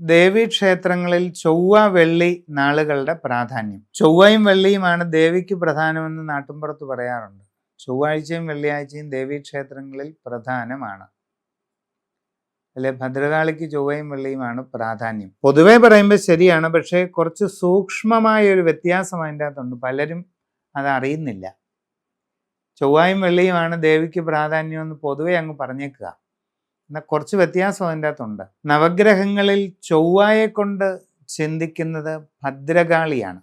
ദേവീക്ഷേത്രങ്ങളിൽ ചൊവ്വ വെള്ളി നാളുകളുടെ പ്രാധാന്യം. ചൊവ്വയും വെള്ളിയുമാണ് ദേവിക്ക് പ്രധാനമെന്ന് നാട്ടുംപുറത്ത് പറയാറുണ്ട്. ചൊവ്വാഴ്ചയും വെള്ളിയാഴ്ചയും ദേവീക്ഷേത്രങ്ങളിൽ പ്രധാനമാണ്. അല്ലെ? ഭദ്രകാളിക്ക് ചൊവ്വയും വെള്ളിയുമാണ് പ്രാധാന്യം. പൊതുവെ പറയുമ്പോൾ ശരിയാണ്. പക്ഷേ കുറച്ച് സൂക്ഷ്മമായ ഒരു വ്യത്യാസം അതിന്റെ അകത്തുണ്ട്. പലരും അത് അറിയുന്നില്ല. ചൊവ്വായും വെള്ളിയുമാണ് ദേവിക്ക് പ്രാധാന്യം എന്ന് പൊതുവെ അങ്ങ് പറഞ്ഞേക്കുക. എന്നാൽ കുറച്ച് വ്യത്യാസം അതിന്റെ അകത്തുണ്ട് നവഗ്രഹങ്ങളിൽ ചൊവ്വായെ കൊണ്ട് ചിന്തിക്കുന്നത് ഭദ്രകാളിയാണ്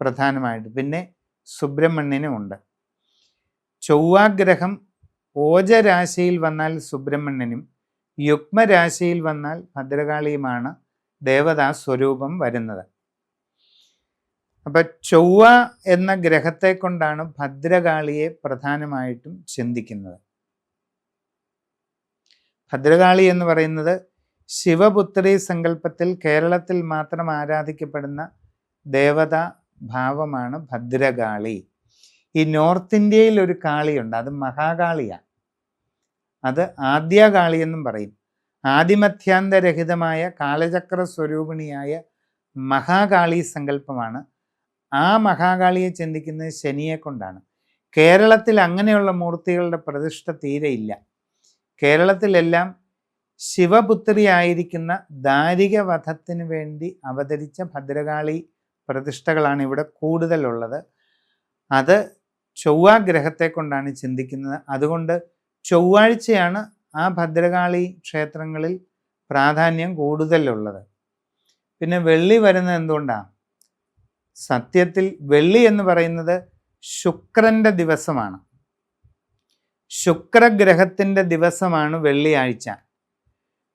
പ്രധാനമായിട്ട്. പിന്നെ സുബ്രഹ്മണ്യനും ഉണ്ട് ചൊവ്വാഗ്രഹം ഓജരാശിയിൽ വന്നാൽ സുബ്രഹ്മണ്യനും യുഗ്മരാശിയിൽ വന്നാൽ ഭദ്രകാളിയുമാണ് ദേവതാ സ്വരൂപം വരുന്നത്. അപ്പൊ ചൊവ്വ എന്ന ഗ്രഹത്തെ കൊണ്ടാണ് ഭദ്രകാളിയെ പ്രധാനമായിട്ടും ചിന്തിക്കുന്നത്. ഭദ്രകാളി എന്ന് പറയുന്നത് ശിവപുത്രി സങ്കല്പത്തിൽ കേരളത്തിൽ മാത്രം ആരാധിക്കപ്പെടുന്ന ദേവതാ ഭാവമാണ് ഭദ്രകാളി. ഈ നോർത്ത് ഇന്ത്യയിൽ ഒരു കാളിയുണ്ട്. അത് മഹാകാളിയാണ് അത് ആദ്യകാളി എന്നും പറയും. ആദിമധ്യാന്തരഹിതമായ കാലചക്ര സ്വരൂപിണിയായ മഹാകാളി സങ്കല്പമാണ്. ആ മഹാകാളിയെ ചിന്തിക്കുന്നത് ശനിയെ കൊണ്ടാണ് കേരളത്തിൽ അങ്ങനെയുള്ള മൂർത്തികളുടെ പ്രതിഷ്ഠ തീരെയില്ല കേരളത്തിലെല്ലാം ശിവപുത്രിയായിരിക്കുന്ന ദാരികവധത്തിന് വേണ്ടി അവതരിച്ച ഭദ്രകാളി പ്രതിഷ്ഠകളാണ് ഇവിടെ കൂടുതലുള്ളത്. അത് ചൊവ്വാഗ്രഹത്തെ കൊണ്ടാണ് ചിന്തിക്കുന്നത്. അതുകൊണ്ട് ചൊവ്വാഴ്ചയാണ് ആ ഭദ്രകാളി ക്ഷേത്രങ്ങളിൽ പ്രാധാന്യം കൂടുതലുള്ളത്. പിന്നെ വെള്ളി വരുന്നത് എന്തുകൊണ്ടാണ് സത്യത്തിൽ വെള്ളി എന്ന് പറയുന്നത് ശുക്രന്റെ ദിവസമാണ്. ശുക്രഗ്രഹത്തിന്റെ ദിവസമാണ് വെള്ളിയാഴ്ച.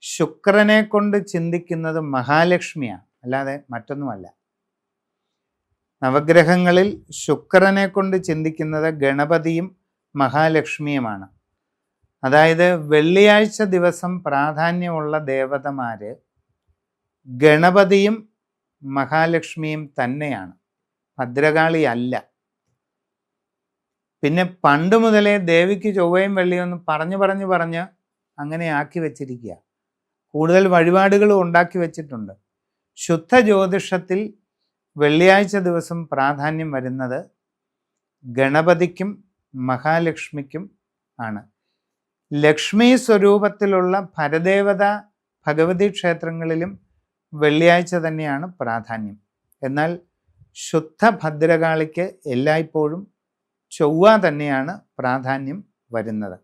ശുക്രനെ കൊണ്ട് ചിന്തിക്കുന്നത് മഹാലക്ഷ്മിയാണ് അല്ലാതെ മറ്റൊന്നുമല്ല. നവഗ്രഹങ്ങളിൽ ശുക്രനെ കൊണ്ട് ചിന്തിക്കുന്നത് ഗണപതിയും മഹാലക്ഷ്മിയുമാണ്. അതായത് വെള്ളിയാഴ്ച ദിവസം പ്രാധാന്യമുള്ള ദേവതമാര് ഗണപതിയും മഹാലക്ഷ്മിയും തന്നെയാണ്. ഭദ്രകാളി അല്ല. പിന്നെ പണ്ട് മുതലേ ദേവിക്ക് ചൊവ്വയും വെള്ളിയും പറഞ്ഞു പറഞ്ഞു പറഞ്ഞ് അങ്ങനെ ആക്കി വെച്ചിരിക്കുക. കൂടുതൽ വഴിപാടുകളും ഉണ്ടാക്കി വെച്ചിട്ടുണ്ട്. ശുദ്ധ ജ്യോതിഷത്തിൽ വെള്ളിയാഴ്ച ദിവസം പ്രാധാന്യം വരുന്നത് ഗണപതിക്കും മഹാലക്ഷ്മിക്കും ആണ്. ലക്ഷ്മി സ്വരൂപത്തിലുള്ള ഭരദേവത ഭഗവതി ക്ഷേത്രങ്ങളിലും വെള്ളിയാഴ്ച തന്നെയാണ് പ്രാധാന്യം. എന്നാൽ ശുദ്ധ ഭദ്രകാളിക്ക് എല്ലായ്പ്പോഴും ചൊവ്വ തന്നെയാണ് പ്രാധാന്യം വരുന്നത്.